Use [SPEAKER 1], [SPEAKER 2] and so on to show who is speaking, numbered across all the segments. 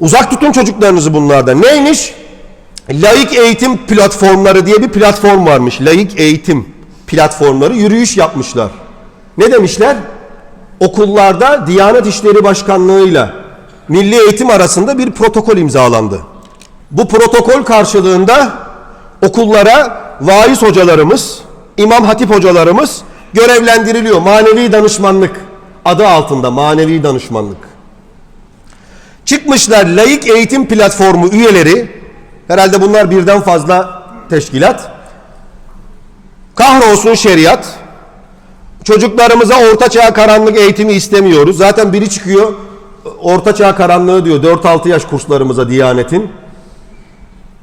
[SPEAKER 1] Uzak tutun çocuklarınızı bunlardan. Neymiş? Laik eğitim platformları diye bir platform varmış. Laik eğitim platformları yürüyüş yapmışlar. Ne demişler? Okullarda Diyanet İşleri Başkanlığı'yla Milli Eğitim arasında bir protokol imzalandı. Bu protokol karşılığında okullara vaiz hocalarımız, imam hatip hocalarımız görevlendiriliyor. Manevi danışmanlık adı altında manevi danışmanlık. Çıkmışlar laik eğitim platformu üyeleri, herhalde bunlar birden fazla teşkilat. Kahrolsun şeriat, çocuklarımıza orta çağ karanlık eğitimi istemiyoruz. Zaten biri çıkıyor, orta çağ karanlığı diyor 4-6 yaş kurslarımıza Diyanet'in.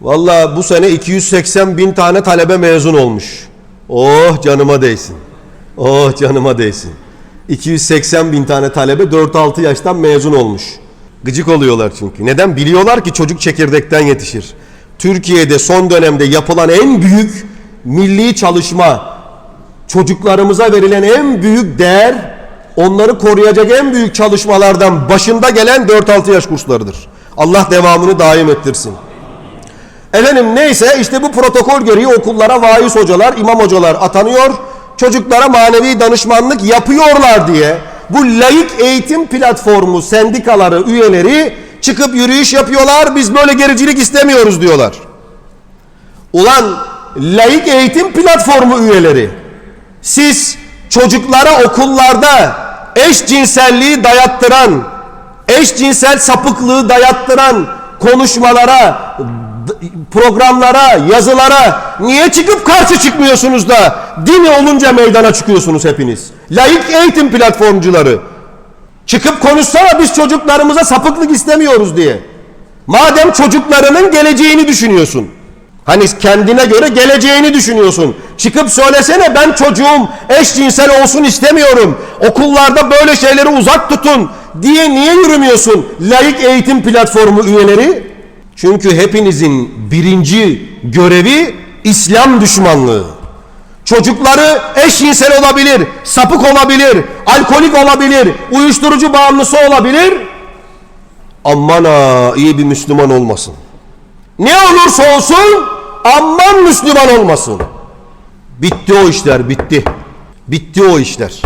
[SPEAKER 1] Valla bu sene 280 bin tane talebe mezun olmuş. Oh canıma değsin. Oh canıma değsin. 280 bin tane talebe 4-6 yaştan mezun olmuş. Gıcık oluyorlar çünkü. Neden? Biliyorlar ki çocuk çekirdekten yetişir. Türkiye'de son dönemde yapılan en büyük milli çalışma, çocuklarımıza verilen en büyük değer, onları koruyacak en büyük çalışmalardan başında gelen 4-6 yaş kurslarıdır. Allah devamını daim ettirsin. Efendim neyse işte bu protokol gereği okullara vaiz hocalar, imam hocalar atanıyor. Çocuklara manevi danışmanlık yapıyorlar diye bu laik eğitim platformu sendikaları üyeleri çıkıp yürüyüş yapıyorlar. Biz böyle gericilik istemiyoruz diyorlar. Ulan laik eğitim platformu üyeleri siz çocuklara okullarda eşcinselliği dayattıran, eşcinsel sapıklığı dayattıran konuşmalara, programlara, yazılara niye çıkıp karşı çıkmıyorsunuz da dini olunca meydana çıkıyorsunuz hepiniz? Laik eğitim platformcuları. Çıkıp konuşsana biz çocuklarımıza sapıklık istemiyoruz diye. Madem çocuklarının geleceğini düşünüyorsun. Hani kendine göre geleceğini düşünüyorsun. Çıkıp söylesene ben çocuğum eşcinsel olsun istemiyorum. Okullarda böyle şeyleri uzak tutun diye niye yürümüyorsun? Laik eğitim platformu üyeleri. Çünkü hepinizin birinci görevi İslam düşmanlığı. Çocukları eşcinsel olabilir, sapık olabilir, alkolik olabilir, uyuşturucu bağımlısı olabilir. Aman iyi bir Müslüman olmasın. Ne olursa olsun aman Müslüman olmasın. Bitti o işler bitti. Bitti o işler.